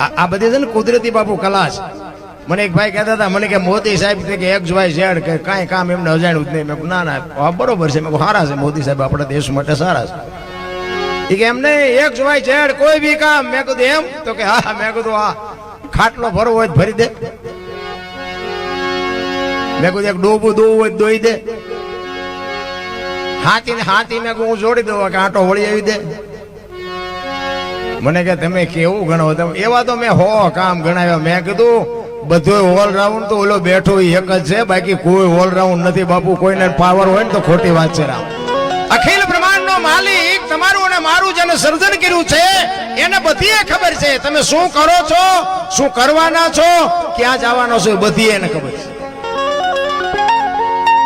આ બધી છે ને કુદરતી બાપુ કલા છે મને એક ભાઈ કહેતા હતા, મને કે મોદી સાહેબ કે એક્સ વાય ઝેડ કે કાંઈ કામ એમને અજાણ્યું જ નહીં. મેં ના ના બરોબર છે. મેં સારા છે મોદી સાહેબ, આપણા દેશ માટે સારા છે. એ કે એમને એક્સ વાય ઝેડ, કોઈ બી કામ. મેં કીધું, એમ? તો કે, હા મેં કીધું આ ખાટલો ભરવો હોય ભરી દે. મેં કીધું, એક ડોબું દોવું હોય દોઈ દે. હાથી હાથી, મેં હું જોડી દઉં કે આટો વળી આવી દે. મને કે તમે કેવું ગણો તમે એવા તો મેં હો કામ ગણાવ્યા. મેં કીધું બધું ઓલરાઉન્ડ તો ઓલો બેઠો એક જ છે, બાકી કોઈ ઓલરાઉન્ડ નથી. બાપુ, કોઈને પાવર હોય ને તો ખોટી વાત છે રામ. અખિલ બ્રહ્માંડનો માલિક તમારું અને મારું જેને સર્જન કર્યું છે, એને બધી ખબર છે. તમે શું કરો છો? શું કરવાના છો? ક્યાં જવાનો છો એ બધી એને ખબર છે.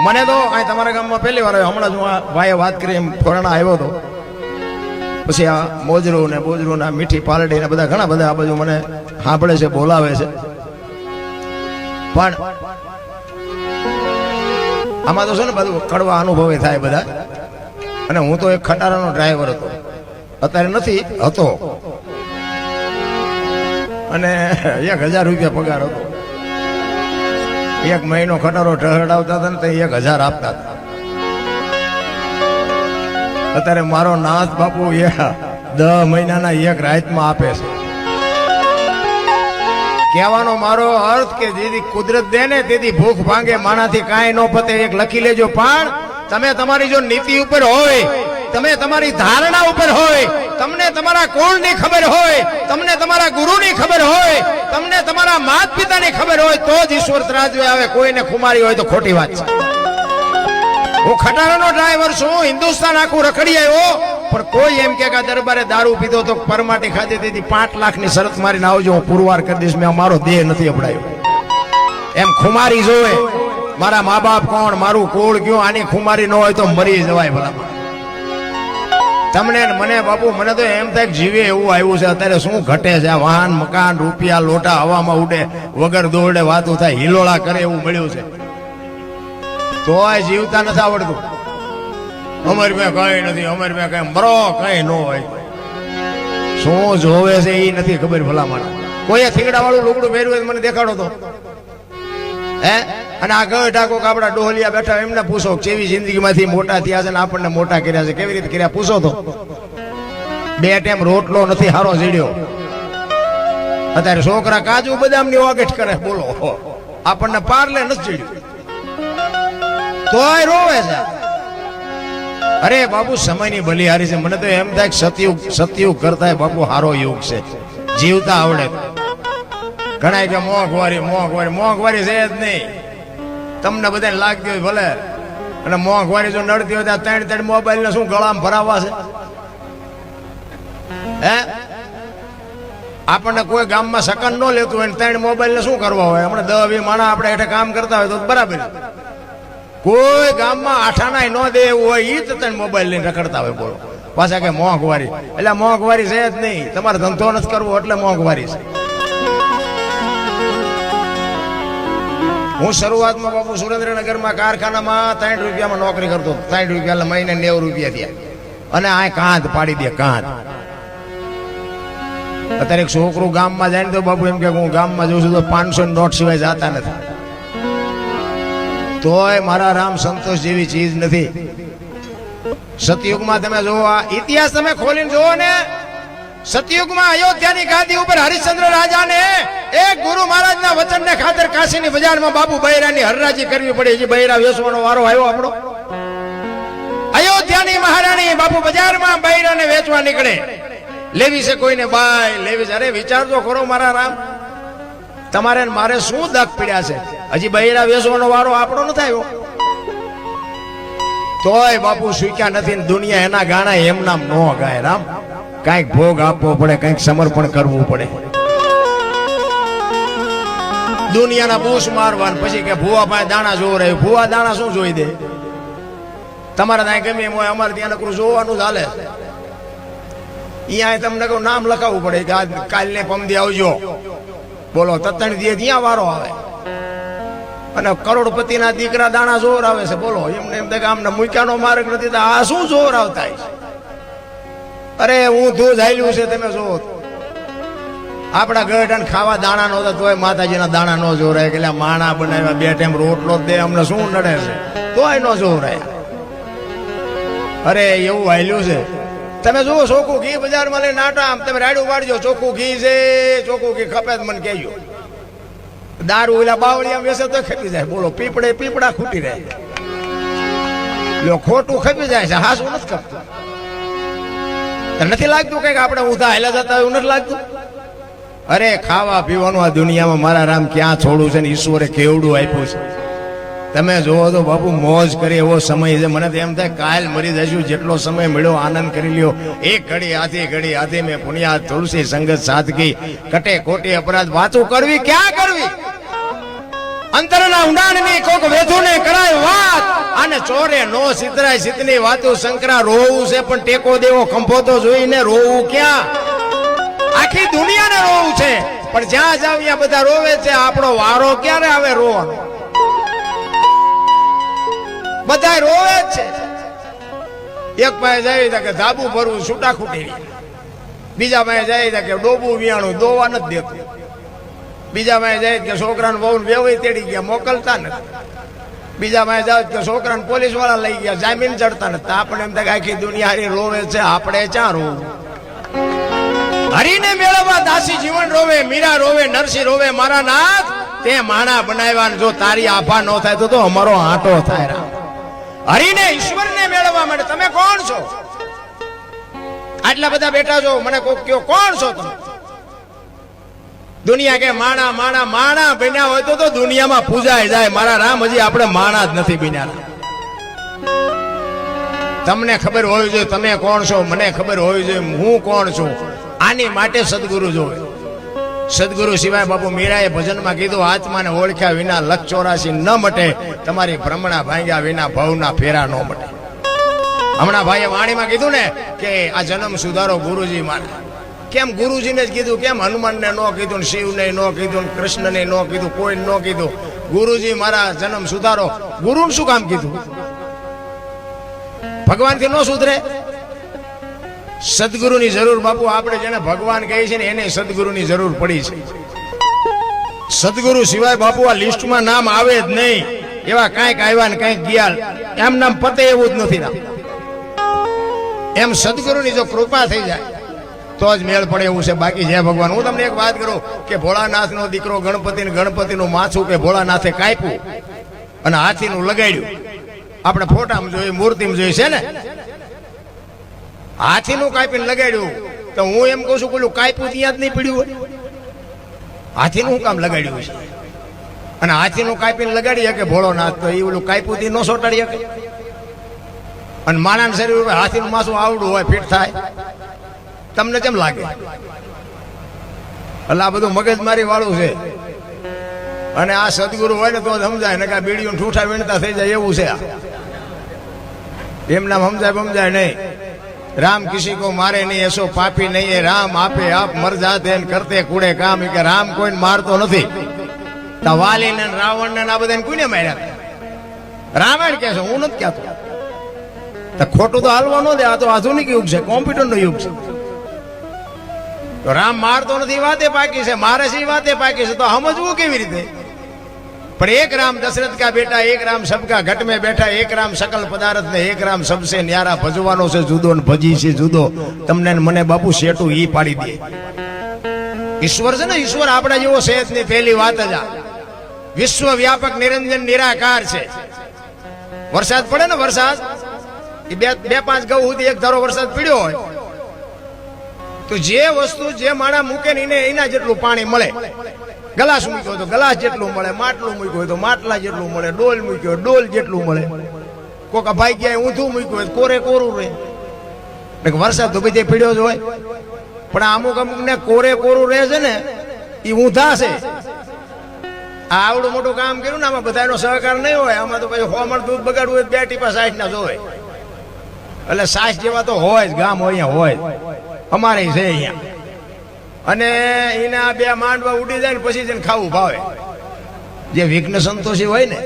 મને તો અહીં તમારા ગામમાં પહેલી વાર. હમણાં જ હું ભાઈએ વાત કરી, એમ ફોરણા આવ્યો હતો. પછી આ મોજરું ને બોજરું ને મીઠી પાલડી ને બધા ઘણા બધા આ બાજુ મને સાંભળે છે, બોલાવે છે. પણ આમાં તો છે ને બધું કડવા અનુભવે થાય બધા. અને હું તો એક ખટારાનો ડ્રાઈવર હતો. અત્યારે નથી, હતો. અને એક હજાર રૂપિયા પગાર હતો. એક મહિનો ખટારો ઢહડાવતા હતા ને તો એક હજાર આપતા હતા. અત્યારે મારો નાથ બાપુ એ દહ મહિનાના એક રાતમાં આપે છે. કહેવાનો મારો અર્થ કે જેથી કુદરત દે ને તેથી ભૂખ ભાંગે માણાથી કાંઈ ન પતે, એક લખી લેજો. પણ તમે તમારી જો નીતિ ઉપર હોય, તમે તમારી ધારણા ઉપર હોય, તમને તમારા કોણની ખબર હોય, તમને તમારા ગુરુની ખબર હોય, તમને તમારા માત પિતાની ખબર હોય, તો જ ઈશ્વર ત્રાજવે આવે. કોઈને ખુમારી હોય તો ખોટી વાત છે. હું ખટારાનો ડ્રાઈવર છું, હિન્દુસ્તાન આખું રખડી આવ્યો. પણ કોઈ એમ કે દરબારે દારૂ પીધો તો પરમાટી ખાધી તેથી પાંચ લાખની શરત મારીને આવજો, હું પુરવાર કરી દઈશ. મેં મારો દેહ નથી અપડાયો. એમ ખુમારી જોવે, મારા મા બાપ કોણ, મારું કોળ કયું, આની ખુમારી ન હોય તો મરી જવાય ભલા તમને મને બાપુ, મને તો એમ થાય જીવે એવું આવ્યું છે. અત્યારે શું ઘટે છે? વાહન, મકાન, રૂપિયા, લોટા હવામાં ઉડે, વગર દોડે વાતું થાય, હિલોળા કરે એવું મળ્યું છે. તોય જીવતા નથી આવડતું. અમર મેં કઈ નથી, અમર મેં કઈ મરો કઈ ન હોય. શું જોવે છે એ નથી ખબર ભલા કોઈ કોઈએ થીગડા વાળું લુગડું પહેર્યું મને દેખાડો તો. હે? અને આ ગયો ઠાકો આપડા ડોહલિયા બેઠા એમને પૂછો કેવી જિંદગીમાંથી મોટા થયા છે ને આપણને મોટા કર્યા છે, કેવી રીતે કર્યા, પૂછો તો. બે ટાઈમ રોટલો નથી, હારો જીડ્યો અત્યારે છોકરા કાજુ બદામની વાગઠ કરે, બોલો. આપણને પાર્લે નથી જીડ્યું તોય રોવે છે. અરે બાપુ સમયની બલિહારી છે. મને તો એમ થાય કે સતયુગ સતયુગ કરતા બાપુ હારો યુગ છે. જીવતા આવડે. ઘણા કે મોંઘવારી મોંઘવારી મોંઘવારી છે જ નહીં. તમને બધાને લાગતી હોય ભલે. અને મોંઘવારી જો નડતી હોય ત્યાં ત્રણ ત્રણ મોબાઈલ ને શું ગળામાં ભરાવા છે? હે? આપણને કોઈ ગામમાં સકન ન લેતું હોય ત્રણ મોબાઈલ ને શું કરવા હોય? હમણાં દસ વી માણા આપણે હેઠે કામ કરતા હોય તો બરાબર. કોઈ ગામમાં આઠાના ન દે એવું હોય ઈ જ તને મોબાઈલ લઈને રખડતા હોય બોલો. પાછા કે મોંઘવારી. એટલે મોંઘવારી છે જ નહીં. તમારે ધંધો નથી કરવો એટલે મોંઘવારી છે. હું શરૂઆતમાં બાપુ સુરેન્દ્રનગરમાં કારખાનામાં ત્રણ રૂપિયામાં નોકરી કરતો ત્રણ રૂપિયા મહિને નેવું રૂપિયા થયા. અને આ કાંધ પાડી દે, કાંધ. અત્યારે છોકરું ગામમાં જાય ને તો બાપુ એમ કે હું ગામમાં જઉં છું તો પાંચસો નોટ સિવાય જાતા નથી. તોય મારા રામ સંતોષ જેવી ચીજ નથી. સતયુગમાં તમે જોવો આ ઇતિહાસ તમે ખોલીને જોવો ને, સતયુગમાં અયોધ્યાની ગાદી ઉપર હરિશ્ચંદ્ર રાજાને એક ગુરુ મહારાજના વચનને ખાતર કાશીની બજારમાં બાબુ બૈરાની હરરાજી કરવી પડી. છે બૈરા વેચવાનો વારો આવ્યો આપણો. અયોધ્યાની મહારાણી બાપુ બજારમાં બૈરાને વેચવા નીકળે. લેવી છે કોઈને બાય, લેવી છે. અરે વિચારજો ખરો મારા રામ. તમારે મારે શું દક પીડ્યા છે? હજી બૈરા વેસવાનો વારો આપણો નથી આવ્યો. તોય બાપુ સ્વીક્યા નથી દુનિયા એના ગાણા એમ નામ નો ગાય, રામ. કાંઈક ભોગ આપવો પડે, કાંઈક સમર્પણ કરવું પડે. દુનિયાના બૂસ મારવાન પછી કે ભૂવા પાસે દાણા જોવો રહ્યું. ભૂવા દાણા શું જોઈ દે? તમારે ત્યાં ગમે એમ હોય, અમારે ત્યાં નકરું જોવાનું ચાલે અહીંયા તમને કહું, નામ લખાવવું પડે કે કાલને પમદી આવજો. બોલો તત્ણ દે ત્યાં વારો આવે. અને કરોડપતિના દીકરા દાણા જોર આવે છે, બોલો. એમને એમ કે આમને મૂક્યાનો માર્ગ નથી, તો આ શું જોર આવતા છે અરે, હું ધૂ હાલ્યું છે, તમે જો. આપણા ગઢાને ખાવા દાણા નહોતા તોય માતાજીના દાણા ન જોરાય, કે માણા બનાવ્યા, બે ટાઈમ રોટલો દે, અમને શું નડે છે? તોય ન જોરાય. અરે, એવું હાલ્યું છે. તમે જુઓ, ચોખ્ખું ઘી બજારમાં લઈને નાટા આમ, તમે રાડું વાળજો, ચોખ્ખું ઘી છે, ચોખ્ખું ઘી ખપે મને કહેજો. દારૂ ઓલા બાવળિયા વેસે તો ખેપી જાય. બોલો, પીપળે પીપળા ખૂટી રહે. લો, ખોટું ખેપી જાય છે. હાસું નથી ખપતું નથી લાગતું કંઈક આપણે ઊંધા હેલા જતા હોય નથી લાગતું? અરે, ખાવા પીવાનું આ દુનિયામાં મારા રામ ક્યાં છોડું છે ને ઈશ્વરે કેવડું આપ્યું છે? તમે જોવો તો બાપુ, મોજ કરી એવો સમય છે. મને તો એમ થાય કાલ મરી જશું, જેટલો સમય મળ્યો, આનંદ કરી લ્યો. એક ઘડી આધી ઘડી આધી મેં પુણ્યા તુલસી સંગત સાદગી કટે કોટી અપરાધ, વાતો કરવી, ક્યાં કરવી? અંતરના ઊંડાણની કોક વેધુને કરાય વાત. અને ચોરે નો સિતરાય સિતની વાતો શંકરા રોવું છે, પણ ટેકો દેવો ખંભો તો જોઈને રોવું ક્યાં? આખી દુનિયાને રોવું છે. પણ જ્યાં જાવ બધા રોવે છે, આપણો વારો ક્યારે આવે રોવાનો? બધા રોવે છે. એક પાસે જાય છે કે ધાબુ ભરવું છૂટા ખૂટી બીજા પાસે જાય છે કે ડોબું વિયાણું દોવા નથી દેતું. બીજા પાસે જાય કે છોકરાને બહુ વેવાઈ તેડી ગયા, મોકલતા નથી. બીજા પાસે જાય કે છોકરાને પોલીસવાળા લઈ ગયા, જામીન ચડતા નથી. આપણે એમ થાય આખી દુનિયા રોવે છે, આપણે ક્યાં રોવું? હરીને મેળવવા દાસી જીવન રોવે, મીરા રોવે, નરસિંહ રોવે, મારા નાથ, તે માણા બનાવ્યા જો તારી આભા ન થાય તો તો અમારો આંટો થાય રામ. હરીને ઈશ્વરને મેળવવા માટે તમે કોણ છો? આટલા બધા બેઠા છો, મને કોક કયો કોણ છો તમે? દુનિયા કે માણા માણા માણા બન્યા હોય તો તો દુનિયામાં પૂજાય જાય. મારા રામ હજી આપણે માણા જ નથી બન્યા. તમને ખબર હોવી જોઈએ તમે કોણ છો? મને ખબર હોવી જોઈએ હું કોણ છું? આની માટે સદગુરુ જોવે. સદગુરુ સિવાય બાપુ મીરાએ ભજનમાં કીધું, આત્માને ઓળખ્યા વિના લક્ષ ચોરાશી ન મટે, તમારી ભ્રમણા ભાંગ્યા વિના ભવના ફેરા ન મટે. હમણાં ભાઈએ વાણીમાં કીધું ને કે આ જન્મ સુધારો ગુરુજી મારે. કેમ ગુરુજીને જ કીધું, કેમ હનુમાનને ન કીધું શિવને ન કીધું કૃષ્ણને ન કીધું, કોઈ ન કીધું. ગુરુજી મારા જન્મ સુધારો, ગુરુને શું કામ કીધું? ભગવાનથી ન સુધરે? સદગુરુની જરૂર બાપુ, આપણે જેને ભગવાન કહે છે ને એને સદગુરુની જરૂર પડી છે. સદગુરુ સિવાય બાપુ આ લિસ્ટમાં નામ આવે જ નહીં. એવા કાંઈક આવ્યા ને કાંઈક ગયા. એમ નામ પતે એવું જ નથી નામ એમ સદગુરુની જો કૃપા થઈ જાય, તો જ મેળ પડે એવું છે. બાકી જય ભગવાન. હું તમને એક વાત કરું કે ભોળાનાથનો દીકરો ગણપતિ ગણપતિનું માથું કે ભોળાનાથે કાપ્યું અને હાથીનું લગાડ્યું. આપણે ફોટામાં જોઈએ મૂર્તિમાં જોઈએ છે ને? હાથીનું કાપીને લગાડ્યું તો હું એમ કહું છું પેલું કાપ્યું ત્યાં જ નહીં પડ્યું હોય. હાથીનું શું કામ લગાડ્યું છે અને હાથીનું કાપીને લગાડી શકે ભોળો નાથ તો એ ઓલું કાપ્યું થી ન સોટાડી શકે. અને માણાના શરીર ઉપર હાથીનું માસું આવડું હોય, ફિટ થાય. તમને કેમ લાગે? એટલે આ બધું મગજમારી વાળું છે. અને આ સદગુરુ હોય ને તો સમજાય ને કે બીડીઓ ઠૂઠા વીણતા થઈ જાય એવું છે એમ નામ સમજાય સમજાય નહીં. કિસી કો મારે નહીં, એસો પાપી નહીં, એ રામ આપે, આપ જાતે ને કરતે કુડે કામ. ઈ કે રામ કોઈને મારતો નથી. વાલી ને રાવણ ને આ બધાને કોઈને માર્યા રામાયણ કે છે, હું નથી કહેતો. તો ખોટું તો હાલવા ન દે, આ તો આધુનિક યુગ છે કોમ્પ્યુટર નો યુગ છે. તો રામ મારતો નથી વાતે પાકી છે, મારે છે વાતે પાકી છે, તો સમજવું કેવી રીતે? પણ એક રામ દશરથ કા બેટા, એક રામ સબકા ઘટ में બેઠા, એક રામ સકલ પદાર્થ ને એક રામ સબસે ન્યારા ભજવાનો છે, જુદો ને ભજી છે, જુદો. તમને મને બાપુ શેટુ ઈ પાડી દે. ઈશ્વર છે ને, ઈશ્વર આપણા જેવો છે જ નહીં, પહેલી વાત જ આ. વિશ્વ વ્યાપક નિરંજન નિરાકાર છે. વરસાદ પડે ને વરસાદ બે બે પાંચ ગૌ સુધી એક ધારો વરસાદ પડ્યો હોય તો જે વસ્તુ જે માણા મૂકે ને એને એના જેટલું પાણી મળે. ગલાસ મૂક્યો તો ગલાસ જેટલું મળે, માટલું મૂક્યું હોય તો માટલા જેટલું મળે, ડોલ મૂક્યો ડોલ જેટલું મળે. કોક ભાઈ ક્યાંય ઊંધું મૂક્યું હોય કોરે કોરું રહે વરસાદ તો બધે પીડ્યો જ હોય. પણ અમુક અમુક ને કોરે કોરું રહે છે ને એ ઊંધા છે. આ આવડું મોટું કામ કર્યું ને, આમાં બધાનો સહકાર નહીં હોય. આમાં તો પછી હોમણ દૂધ બગાડવું હોય બે ટીપા સાઠ ના જોવે એટલે સાસ જેવા તો હોય જ, ગામ હોય અહીંયા હોય. અમારે છે અહીંયા. અને એના બે માંડવા ઉડી જાય ને પછી જઈને ખાવું ભાવે. જે વિઘ્ન સંતોષી હોય ને,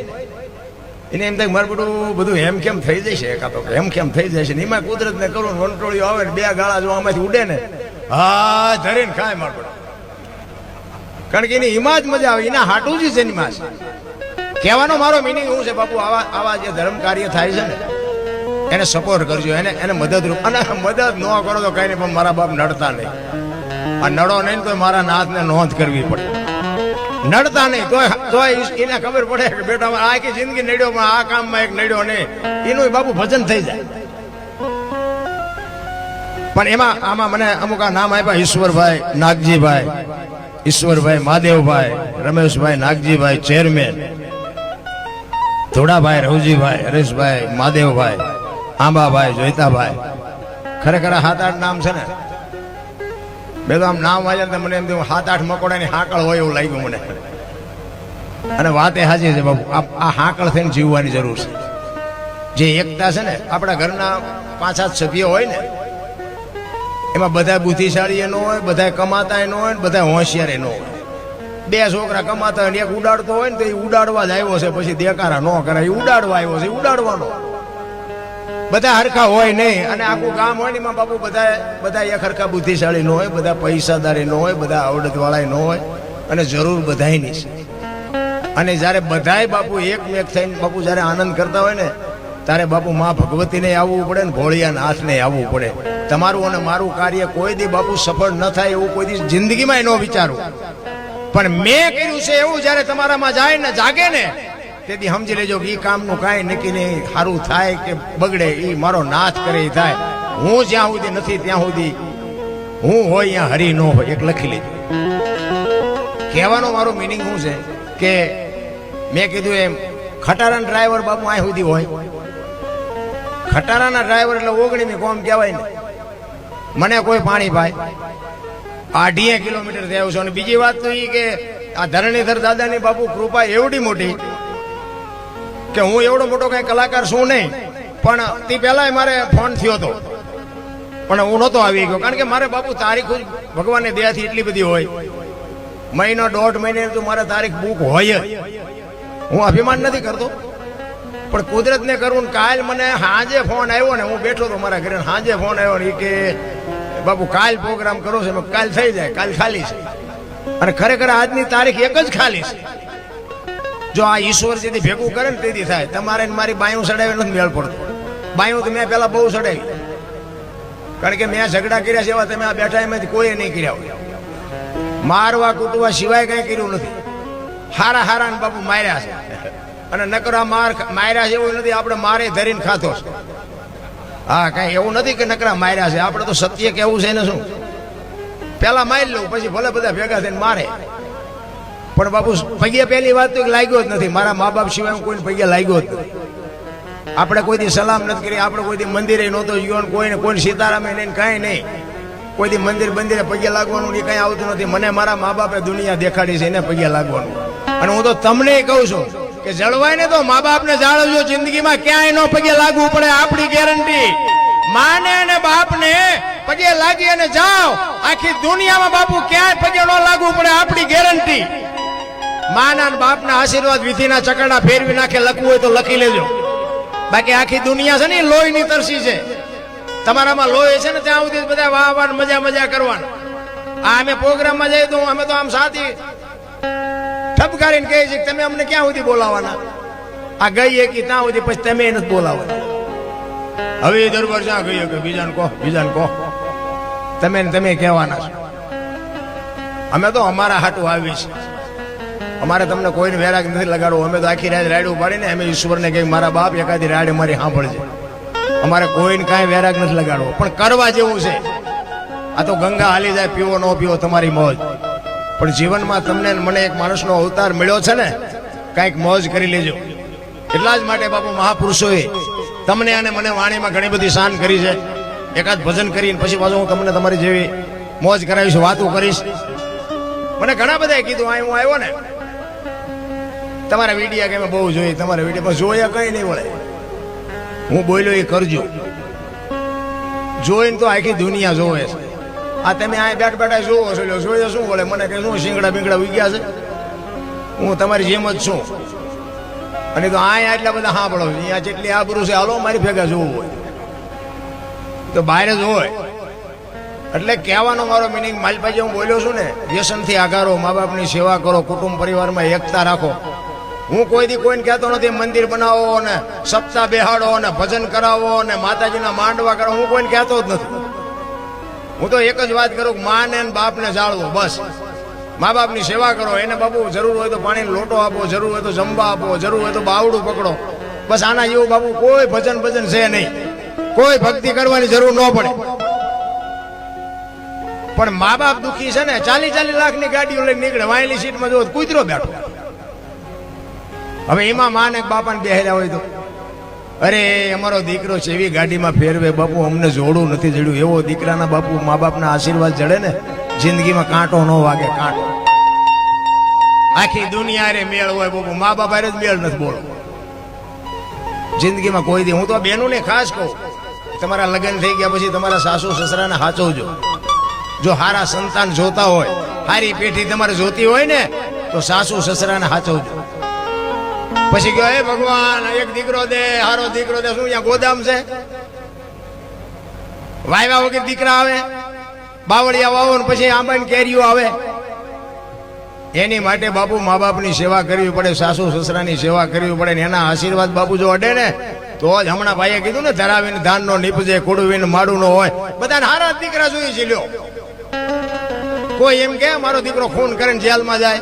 એને એમ થાય કે મારું બધું બધું એમ કેમ થઈ જશે એકા તો એમ કેમ થઈ જશે ને એમાં કુદરત ને કરું વંટોળીઓ આવે ને બે ગાળા જો આમાંથી ઉડે ને, હા, ધરીને ખાય મારું કારણ કે એની હિમા જ મજા આવે. એના હાટું જ છે એની માસ. કહેવાનો મારો મિનિંગ શું છે, બાપુ, આવા આવા જે ધર્મ કાર્ય થાય છે ને એને સપોર્ટ કરજો, એને એને મદદરૂપ અને મદદ ન કરો તો કઈ નહીં, પણ મારા બાપ નડતા નહીં. આ નડો નહીં તો મારા નાથને નોંધ કરવી પડે. નડતા નહીં, તોય તો એને ખબર પડે કે બેટા, આ આખી જિંદગી નડ્યો, પણ આ કામમાં એક નડ્યો નહીં. એનું બાપુ ભજન થઈ જાય. પણ એમાં આમાં મને અમુક આ નામ આપ્યા, ઈશ્વરભાઈ નાગજીભાઈ, ઈશ્વરભાઈ મહાદેવભાઈ, રમેશભાઈ નાગજીભાઈ, ચેરમેન, ધોળાભાઈ રવજીભાઈ, હરેશભાઈ મહાદેવભાઈ આંબાભાઈ, જોઈતાભાઈ. ખરેખર સાત આઠ નામ છે ને બે તો આમ નામ વાંચે તો મને એમ થયું, સાત આઠ મકોડાની હાંકળ હોય એવું લાગ્યું મને. અને વાત એ સાચી છે, બાપુ, આ હાકળ થઈને જીવવાની જરૂર છે. જે એકતા છે ને, આપણા ઘરના પાંચ સાત સભ્યો હોય ને, એમાં બધા બુદ્ધિશાળી ન હોય બધા કમાતા ન હોય ને બધા હોશિયાર એનો હોય. બે છોકરા કમાતા હોય ને એક ઉડાડતો હોય ને તો એ ઉડાડવા જ આવ્યો છે, પછી દેકારા ન કરાય ઉડાડવા આવ્યો છે ઉડાડવાનો. બધા હરખા હોય નહીં. અને આખું ગામ હોય ને, એમાં બાપુ બધા બધા એક હરખા બુદ્ધિશાળી ન હોય, બધા પૈસાદારી ન હોય, બધા આવડતવાળા ન હોય, અને જરૂર બધાયની છે. અને જ્યારે બધાય બાપુ એકમેક થઈને બાપુ જ્યારે આનંદ કરતા હોય ને, ત્યારે બાપુ મા ભગવતીને આવવું પડે ને ભોળિયા હાથને આવવું પડે. તમારું અને મારું કાર્ય કોઈ દી બાપુ સફળ ન થાય એવું કોઈ દી જિંદગીમાં ન વિચારું. પણ મેં કર્યું છે એવું જ્યારે તમારામાં જાય ને, જાગે ને તેથી સમજી લેજો કે એ કામનું કાંઈ નક્કી નહીં. સારું થાય કે બગડે એ મારો નાથ કરે એ થાય. હું જ્યાં સુધી નથી ત્યાં સુધી હું હોય ત્યાં હરી ન હોય, એક લખી લેજો. કહેવાનો મારો મિનિંગ શું છે? કે મેં કીધું એમ, ખટારાના ડ્રાઈવર બાપુ આ સુધી હોય. ખટારાના ડ્રાઈવર એટલે ઓગણીમી કોમ કહેવાય ને. મને કોઈ પાણી પાય અઢીએ કિલોમીટરથી આવ્યો છું. અને બીજી વાત તો એ કે આ ધરણીધર દાદાની બાપુ કૃપા એવડી મોટી કે હું એવડો મોટો કઈ કલાકાર છું નહીં, પણ તે પહેલા મારે ફોન થયો હતો. પણ હું નહોતો આવી ગયો, કારણ કે મારે બાપુ તારીખ ભગવાનને દયાથી એટલી બધી હોય. મહિનો દોઢ મહિને તો મારે તારીખ બુક હોય હું અભિમાન નથી કરતો. પણ કુદરતને કરું ને કાલ મને હાજે ફોન આવ્યો ને હું બેઠો તો મારા ઘરે હાજે ફોન આવ્યો ને કે, બાપુ, કાલ પ્રોગ્રામ કરો છો. કાલ થઈ જાય, કાલ ખાલી છે. અને ખરેખર આજની તારીખ એક જ ખાલી છે. જો આ ઈશ્વર જેથી ભેગું કરે ને તેથી થાય. તમારે મારી બાયું સડાવી નથી મેળ પડતો. બાયું તો મેં પેલા બહુ સડાવી. કારણ કે મેં ઝઘડા કર્યા છે એવા તમે આ બેઠા એમાંથી કોઈ નહીં કર્યા હોય. મારવા કૂટવા સિવાય કઈ કર્યું નથી. હારા હારા ને બાપુ માર્યા છે. અને નકરા માર માર્યા છે એવું નથી, આપણે મારે ધરીને ખાતો છે. હા, કઈ એવું નથી કે નકરા માર્યા છે. આપણે તો સત્ય કેવું છે ને શું? પેલા મારી લઉં, પછી ભલે બધા ભેગા થઈને મારે. પણ બાપુ પગે પહેલી વાત તો લાગ્યો જ નથી. મારા મા બાપ સિવાય હું કોઈને પગે લાગ્યો જ નથી. આપણે કોઈ દી સલામ નથી કરી, આપણે કોઈ દી મંદિરે નહોતો ગયો કોઈને કોઈને સીતારામે નહીં કાંઈ નહીં. કોઈ દી મંદિર બંદિરે પગે લાગવાનું એ કાંઈ આવતું નથી. મને મારા મા બાપે દુનિયા દેખાડી છે, એને પગે લાગવાનું. અને હું તો તમને કહું છું કે જળવાય ને તો મા બાપને જાળવજો. જિંદગીમાં ક્યાંય ન પગે લાગવું પડે, આપણી ગેરંટી. માને અને બાપને પગે લાગી અને જાઓ. આખી દુનિયામાં બાપુ ક્યાંય પગે ન લાગવું પડે, આપણી ગેરંટી. માના બાપના આશીર્વાદ વિધિના ચકડા ફેરવી નાખે, લખવું હોય તો લખી લેજો. બાકી આખી દુનિયા છે ને લોહીની તરસી છે. તમારામાં લોહી છે ને, ત્યાં સુધી બધા વાહ વાહ મજા મજા કરવાના. આ અમે પ્રોગ્રામમાં જઈએ તો અમે તો આમ સાથી ઠપકારીને કહે છે તમે અમને ક્યાં સુધી બોલાવાના આ ગઈ કે ત્યાં સુધી પછી તમે નથી બોલાવવાના. હવે એ દરબાર જ્યાં ગઈ કે બીજાને કહો બીજાને કહો. તમે તમે કહેવાના છો. અમે તો અમારા હાટું આવી છે અમારે તમને કોઈને વેરાગ નથી લગાડવું. અમે તો આખી રાત રાડું પાડીને અમે ઈશ્વરને કહીએ મારા બાપ એકાદી રાડ મારી સાંભળજે. અમારે કોઈને કાંઈ વેરાગ નથી લગાડવો. પણ કરવા જેવું છે. આ તો ગંગા હાલી જાય, પીવો ન પીવો તમારી મોજ. પણ જીવનમાં તમને મને એક માણસનો અવતાર મળ્યો છે ને, કાંઈક મોજ કરી લેજો. એટલા જ માટે બાપુ મહાપુરુષોએ તમને અને મને વાણીમાં ઘણી બધી શાન કરી છે. એકાદ ભજન કરીને પછી પાછું હું તમને તમારી જેવી મોજ કરાવીશ, વાતો કરીશ. મને ઘણા બધાએ કીધું આ હું આવ્યો ને. તમારા વિડીયા કે બહુ જોઈએ, તમારા વીડિયો જોયા કઈ નહીં વળે. હું બોલ્યો, એ કરજો. જોઈને તો આખી દુનિયા જોવે છે. આ તમે આ બેઠ બેઠા જોવો છો જોઈએ શું વળે મને કે શું શીંગડા બીંગડા ઉગ્યા છે? હું તમારી જેમ જ છું. અને તો આ એટલા બધા હા છો. અહીંયા જેટલી આબરૂ છે, હાલો, મારી ભેગા જોવું હોય. તો બહાર જ હોય. એટલે કહેવાનો મારો મિનિંગ માલપાજી હું બોલ્યો છું ને, વ્યસનથી આગારો મા બાપની સેવા કરો, કુટુંબ પરિવારમાં એકતા રાખો. હું કોઈ દી કોઈને કહેતો નથી, મંદિર બનાવો ને સપ્તાહ બેહાડો ને ભજન કરાવો ને માતાજીના માંડવા કરો. હું કોઈને કહેતો જ નથી. હું તો એક જ વાત કરું મા ને બાપને જાળવો, બસ. મા બાપની સેવા કરો. એને બાપુ જરૂર હોય તો પાણીનો લોટો આપો, જરૂર હોય તો જમવા આપો, જરૂર હોય તો બાવડું પકડો. બસ આના જેવું બાપુ કોઈ ભજન ભજન છે નહીં. કોઈ ભક્તિ કરવાની જરૂર ન પડે. પણ મા બાપ દુખી છે ને, ચાલી ચાલી લાખની ગાડીઓ લઈને નીકળે, વાયલી સીટમાં જો કૂતરો બેઠો. હવે એમાં માં ને બાપાને બેહેલા હોય તો, અરે, અમારો દીકરો છે એવી ગાડીમાં ફેરવે, બાપુ, અમને જોડું નથી જડ્યું. એવો દીકરાના બાપુ મા બાપના આશીર્વાદ જડે ને, જિંદગીમાં કાંટો ન વાગે, કાંટો. આખી દુનિયા રે મેળ હોય, બાપુ. મા બાપ જ મેળ નથી બોલો. જિંદગીમાં કોઈ દી, હું તો બેનું ને ખાસ કહું, તમારા લગ્ન થઈ ગયા પછી તમારા સાસુ સસરાને સાચવજો જો હારા સંતાન જોતા હોય, હારી પેઢી તમારે જોતી હોય ને, તો સાસુ સસરાને હાચવજો. પછી ગયો હે ભગવાન, એક દીકરો દે, હારો દીકરો દે, શું અહીંયા ગોદામ છે? વાયવા વગર દીકરા આવે, બાવળિયા વાવો ને પછી આંબાની કેરીઓ આવે. એની માટે બાપુ મા બાપની સેવા કરવી પડે, સાસુ સસરાની સેવા કરવી પડે એના આશીર્વાદ બાપુ જો અડે ને, તો જ હમણાં ભાઈએ કીધું ને, ધરાવીને ધાન નો નીપજે કુડવીને માડું નો હોય. બધાને હારા દીકરા જોઈએ છે, લ્યો. કોઈ એમ કે, મારો દીકરો ખૂન કરીને જેલમાં જાય.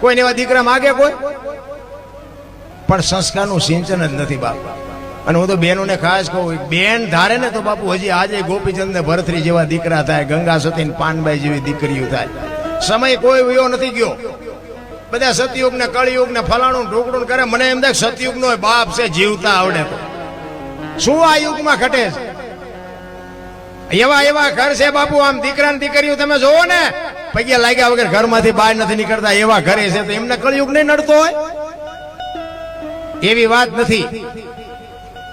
કોઈને એવા દીકરા માગે કોઈ? પણ સંસ્કારનું સિંચન જ નથી બાપુ. અને હું તો બહેનોને ખાસ કહું બેન ધારે ને તો બાપુ હજી આજે ગોપીચંદ ને ભરથરી જેવા દીકરા થાય, ગંગા સતી ને પાનબાઈ જેવી દીકરીઓ થાય. સમય કોઈ વયો નથી ગયો. બધા સતયુગ ને કળિયુગ ને ફલાણું ઢોકડું કરે. મને એમ થાય સતયુગ નો બાપ છે, જીવતા આવડે તો. શું આ યુગમાં ઘટે છે? એવા એવા ઘર છે બાપુ, આમ દીકરા ને દીકરીઓ તમે જોવો ને. પૈયા લાગ્યા વગર ઘરમાંથી બહાર નથી નીકળતા, એવા ઘરે છે તો એમને કળિયુગ નહીં નડતો હોય. એવી વાત નથી.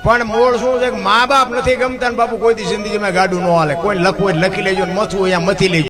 પણ મૂળ શું છે કે મા બાપ નથી ગમતા ને બાપુ કોઈ દી જિંદગીમાં ગાડું ન હાલે. કોઈ લખવું હોય લખી લેજો મથવું હોય મથી લેજો.